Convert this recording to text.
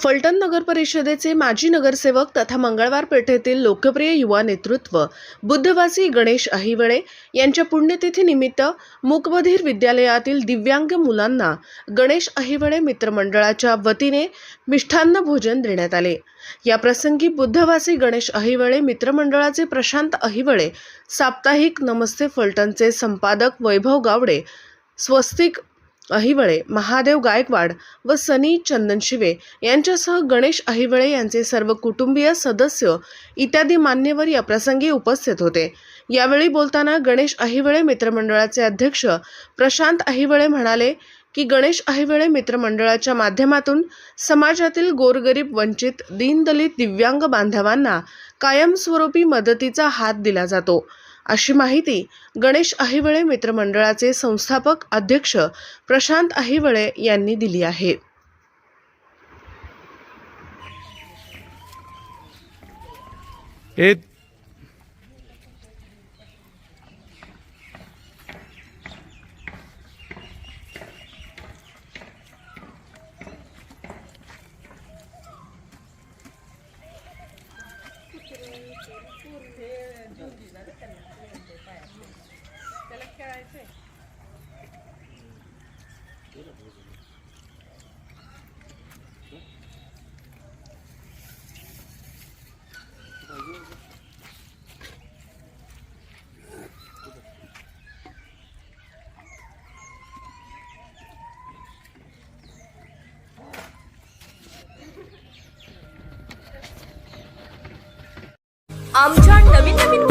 फलटण नगर परिषदेचे माजी नगरसेवक तथा मंगळवार पेठेतील लोकप्रिय युवा नेतृत्व बुद्धवासी गणेश अहिवळे यांच्या पुण्यतिथीनिमित्त मूकबधीर विद्यालयातील दिव्यांग मुलांना गणेश अहिवळे मित्रमंडळाच्या वतीने मिष्ठान्न भोजन देण्यात आले. या प्रसंगी बुद्धवासी गणेश अहिवळे मित्रमंडळाचे प्रशांत अहिवळे साप्ताहिक नमस्ते फलटणचे संपादक वैभव गावडे स्वस्तिक अहिवळे महादेव गायकवाड व सनी चंदन शिवे यांच्यासह गणेश अहिवळे यांचे सर्व कुटुंबीय सदस्य इत्यादी मान्यवर या प्रसंगी उपस्थित होते. यावेळी बोलताना गणेश अहिवळे मित्रमंडळाचे अध्यक्ष प्रशांत अहिवळे म्हणाले की गणेश अहिवळे मित्रमंडळाच्या माध्यमातून समाजातील गोरगरीब वंचित दीनदलित दिव्यांग बांधवांना कायमस्वरूपी मदतीचा हात दिला जातो. अशी माहिती गणेश अहिवळे मित्रमंडळाचे संस्थापक अध्यक्ष प्रशांत अहिवळे यांनी दिली आहे. हे आमच्या नवीन नवीन